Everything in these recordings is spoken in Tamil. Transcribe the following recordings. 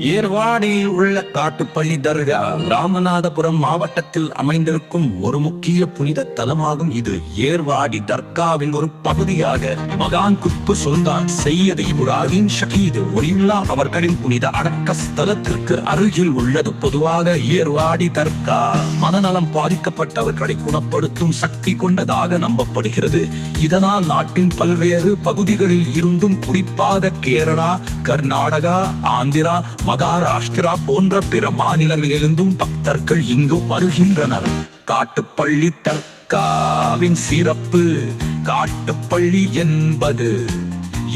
ஏர்வாடியில் உள்ள காட்டுப்பள்ளி தர்கா ராமநாதபுரம் மாவட்டத்தில் அமைந்திருக்கும் ஒரு முக்கிய புனித தலமாகும் இது. ஏர்வாடி தர்காவின் ஒரு பகுதியாக மகான் குப்பு சுல்தான் செய்யது இப்ராஹிம் ஷகீது ஒரில்லா அவர்களின் புனித அடக்க ஸ்தலத்திற்கு அருகில் உள்ளது. பொதுவாக ஏர்வாடி தர்கா மனநலம் பாதிக்கப்பட்டவர்களை குணப்படுத்தும் சக்தி கொண்டதாக நம்பப்படுகிறது. இதனால் நாட்டின் பல்வேறு பகுதிகளில் இருந்தும் குறிப்பாக கேரளா கர்நாடகா ஆந்திரா மகாராஷ்டிரா போன்ற பிற மாநிலங்களிலிருந்தும் பக்தர்கள் இங்கு வருகின்றனர். காட்டுப்பள்ளி தர்காவின் சிறப்பு காட்டுப்பள்ளி என்பது.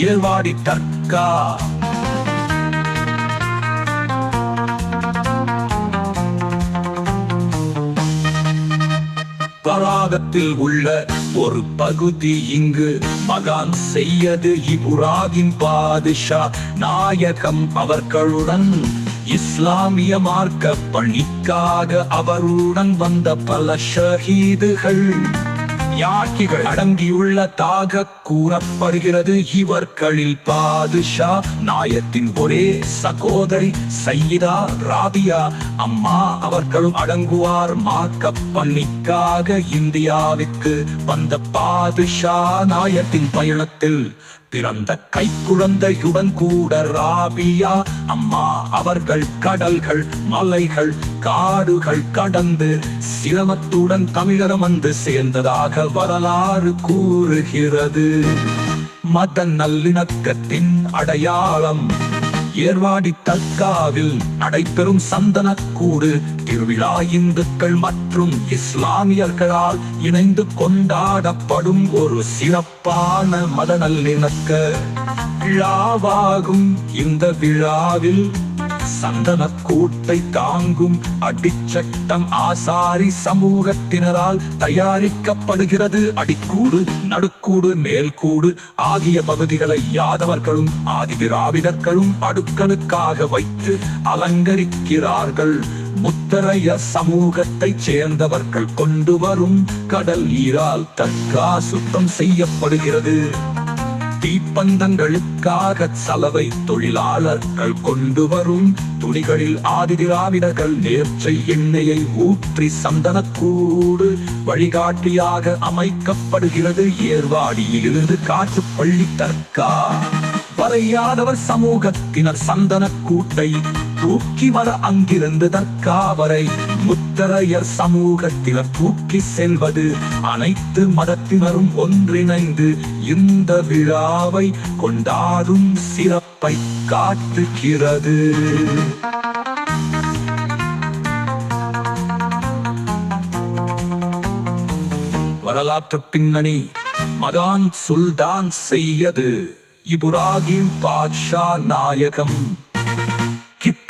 ஏழ்வாடி தர்கா. வராகத்தில் உள்ள ஒரு பகுதி இங்கு மகான் செய்யது இபுராகின் பாதுஷா. நாயகம் அவர்களுடன் இஸ்லாமிய மார்க்க பணிக்காக அவருடன் வந்த பல ஷஹீதுகள். யாக்கிகள் அடங்கியுள்ள தாக கூறப்படுகிறது. இவர்களில் பாதுஷா நாயத்தின் ஒரே சகோதரி சையிதா ராபியா. அம்மா அவர்களும் அடங்குவார். மார்க்க பள்ளிக்காக இந்தியாவிற்கு வந்த பாதுஷா நாயத்தின் பயணத்தில் பிறந்த கைக்குழந்தையுடன் கூட ராபியா. அம்மா அவர்கள் கடல்கள் மலைகள் காடுகள் கடந்து சிரமத்துடன் தமிழகம் வந்து சேர்ந்ததாக வரலாறு கூறுகிறது. மத நல்லிணக்கத்தின் அடையாளம் ஏர்வாடி தர்காவில் நடைபெறும் சந்தனக்கூடு திருவிழா இந்துக்கள் மற்றும் இஸ்லாமியர்களால் இணைந்து கொண்டாடப்படும் ஒரு சிறப்பான மத நல்லிணக்க விழாவாகும் இந்த விழாவில் சந்தன கூட்டை தாங்கும் அடிச்சட்டம் ஆசாரி சமூகத்தினரால் தயாரிக்கப்படுகிறது. அடிக்கூடு நடுக்கூடு மேல்கூடு ஆகிய பகுதிகளை யாதவர்களும் ஆதிதிராவிடர்களும் அடுக்கலுக்காக வைத்து அலங்கரிக்கிறார்கள். முத்தரைய சமூகத்தைச் சேர்ந்தவர்கள் கொண்டு வரும் கடல் நீரால் தற்கா சுத்தம் செய்யப்படுகிறது. தீப்பந்தங்களுக்காக சலவை தொழிலாளர்கள் கொண்டு வரும் துணிகளில் ஆதிதிராவிடர்கள் நேர்ச்சை எண்ணெயை ஊற்றி சந்தனக்கூடு வழிகாட்டியாக அமைக்கப்படுகிறது. ஏர்வாடியிலிருந்து காற்றுப்பள்ளி தற்கா வரையாதவர் சமூகத்தினர் சந்தன கூட்டை தூக்கி வர அங்கிருந்து தற்காவரை முத்தரையர் சமூகத்தினர் தூக்கி செல்வது அனைத்து மதத்தினரும் ஒன்றிணைந்து இந்த விழாவை கொண்டாடும் சிறப்பை காட்டுகிறது. வரலாற்று பின்னணி மதான் சுல்தான் செய்யது. இபுராகிம் பாட்ஷா நாயகம்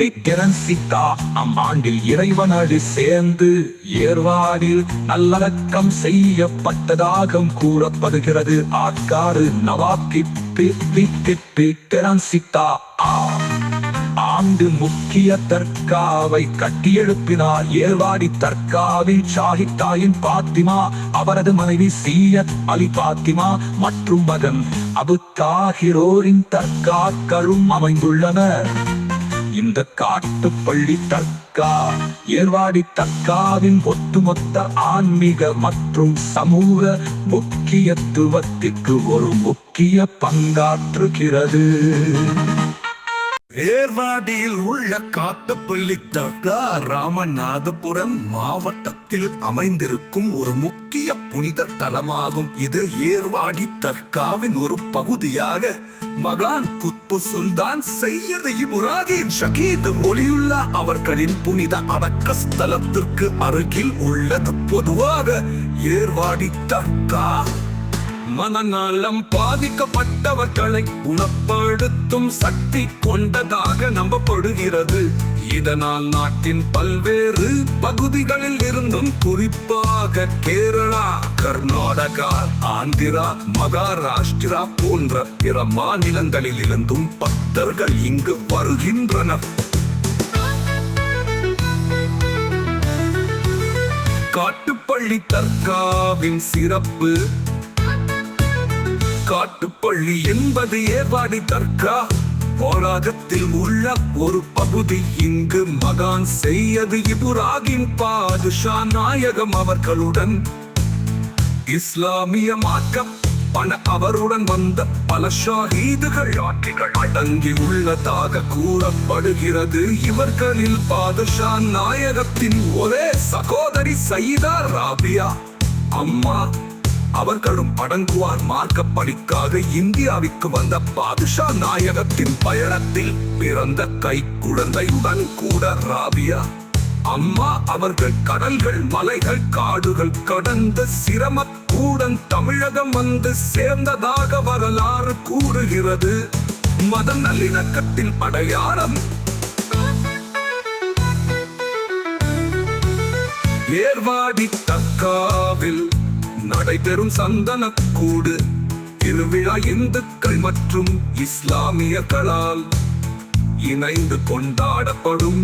கிப்பி கிரன்சித்தா அம்மாண்டில் இறைவனடு சேர்ந்து ஏர்வாடில் நல்லடக்கம் செய்யப்பட்டதாக கூறப்படுகிறது. ஆற்காடு நவாக்கி கிப்பி சித்தா ஆ. ஆண்டு முக்கிய தர்காவை கட்டியெழுப்பினார். ஏர்வாடி தர்காவில் ஷாஹித்தாயின் பாத்திமா அவரது மனைவி சீயத் அலி பாத்திமா மற்றும் மகன் அபு தாகிரோரின் தர்காக்களும் அமைந்துள்ளனர். இந்த காட்டுப்பள்ளி தக்கா ஏர்வாடி தக்காவின் ஒட்டுமொத்த ஆன்மீக மற்றும் சமூக முக்கியத்துவத்திற்கு ஒரு முக்கிய பங்காற்றுகிறது. ஏர்வாடியில் உள்ள காட்டுப்பள்ளி தர்கா ராமநாதபுரம் மாவட்டத்தில் அமைந்திருக்கும் ஒரு முக்கிய புனித தலமாகும். இது ஏர்வாடி தர்காவின் ஒரு பகுதியாக மகான் குத்பு சுல்தான் செய்யதை முராகின் ஷகீத் ஒளியுள்ள அவர்களின் புனித அடக்க ஸ்தலத்திற்கு அருகில் உள்ளது. பொதுவாக ஏர்வாடி தர்கா மனநலம் பாதிக்கப்பட்டவர்களை குணப்படுத்தும் சக்தி கொண்டதாக நம்பப்படுகிறது. இதனால் நாட்டின் பல்வேறு பகுதிகளில் இருந்தும் குறிப்பாக கேரளா கர்நாடகா ஆந்திரா மகாராஷ்டிரா போன்ற பிற மாநிலங்களில் இருந்தும் பக்தர்கள் இங்கு வருகின்றனர். காட்டுப்பள்ளி தர்காவின் சிறப்பு காட்டுப்பள்ளி என்பது ஏவாடி தர்கா. போராகத்தில் உள்ள ஒரு பகுதி இங்கு மகான் செய்யது. இபுராகின் பாதுஷா நாயகம் அவர்களுடன். இஸ்லாமிய மார்க்கம் பண அவருடன் வந்த பல ஷாஹீதுகள் ஆட்சிகள் அடங்கி உள்ளதாக கூறப்படுகிறது. இவர்களில் பாதுஷா நாயகத்தின் ஒரே சகோதரி சைதா ராபியா. அம்மா அவர்களும் அடங்குவார் மார்க்கப்படிக்காக இந்தியாவிற்கு வந்த பாதுஷா நாயகத்தின் பயணத்தில் பிறந்த கை குழந்தையுடன் கூட ராபியா. அம்மா அவர்கள் கடல்கள் மலைகள் காடுகள் கடந்த சிரமக்கூடன் தமிழகம் வந்து சேர்ந்ததாக வரலாறு கூறுகிறது. மத நல்லிணக்கத்தின் அடையாளம். ஏர்வாடி தக்காவில் நடைபெறும் சந்தனக்கூடு திருவிழா இந்துக்கள் மற்றும் இஸ்லாமியர்களால் இணைந்து கொண்டாடப்படும்.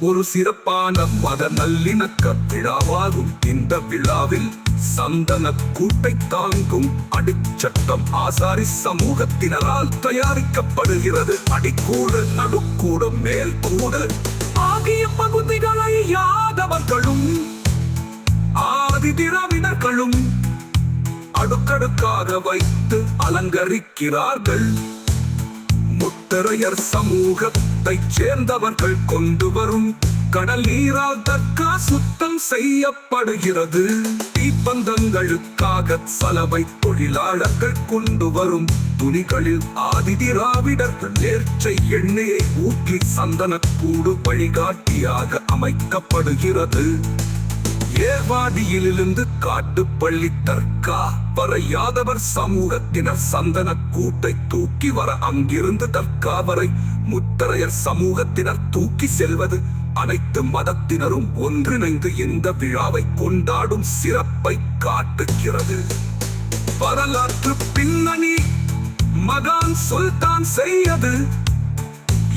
ஒரு சிறப்பான மத நல்லிணக்க விழாவாகும். இந்த விழாவில் சந்தன கூட்டை தாங்கும் அடிச்சட்டம் ஆசாரி சமூகத்தினரால் தயாரிக்கப்படுகிறது. அடிக்கூடு நடுக்கூடு மேல் கூடு ஆகிய பகுதிகளை யாதவர்களும் அதி திராவிடர்களும் அடுக்கடுக்காக வைத்து அலங்கரிக்கிறார்கள். முத்தரையர் சமூகத்தைச் சேர்ந்தவர்கள் கொண்டு வரும் கடல் நீரால் தற்கா சுத்தம் செய்யப்படுகிறது. தீப்பந்தங்களுக்காக சலவை தொழிலாளர்கள் கொண்டு வரும் துணிகளில் ஆதி திராவிடர்கள் நேர்ச்சை எண்ணெயை ஊற்றி சந்தனக்கூடு வழிகாட்டியாக அமைக்கப்படுகிறது. ஏவாடியிலிருந்து காட்டுப்பள்ளி தர்கா வர யாதவர் சமூகத்தினர் சந்தன கூட்டை தூக்கி வர அங்கிருந்து தர்கா வரை முத்தரையர் சமூகத்தினர் தூக்கி செல்வது அனைத்து மதத்தினரும் ஒன்றிணைந்து இந்த விழாவை கொண்டாடும் சிறப்பை காட்டுகிறது. வரலாற்று பின்னணி மகான் சுல்தான் செய்யது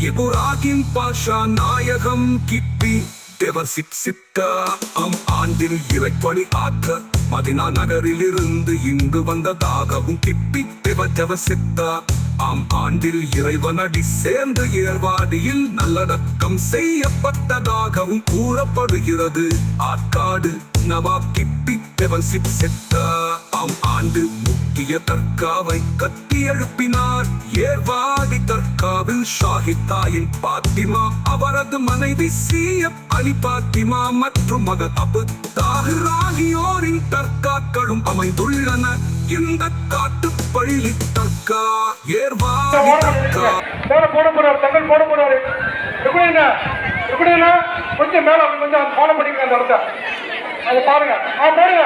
இபுராகிம் பாஷா நாயகம் கிப்பி தேவசிப் சித்தா அம் ஆண்டில் இறைப்பணி ஆற்ற மதினா நகரில் இருந்து இங்கு வந்ததாகவும் கிப்பி தேவ சித்தா ஆம் ஆண்டில் இறைவனடி சேர்ந்து ஏர்வாடியில் நல்லடக்கம் செய்யப்பட்டதாகவும் கூறப்படுகிறது. ஆற்காடு நவாப் கிப்பி தேவசிப் சித்தா ஆம் ஆண்டு முக்கிய தர்காவை கட்டி எழுப்பினார். ஏர்வாடி தர்காவில் ஷாஹித்தாயின் பாத்திமா அவரது மனைவி சிஎப் அலி பாத்திமா மற்றும் மகன் அபு தாகிர் ஆகியோரின் தர்காக்களும் அமைந்துள்ளன. இந்த காட்டு பள்ளி தர்கா ஏர்வாடி தர்கா. போட போறாரு தங்கள் போட போறாரு. எப்படின்னா எப்படின்னா கொஞ்சம் மேல கொஞ்சம் ஃபாலோ அந்த இடத்த. அதை பாருங்க. ஆ போடுங்க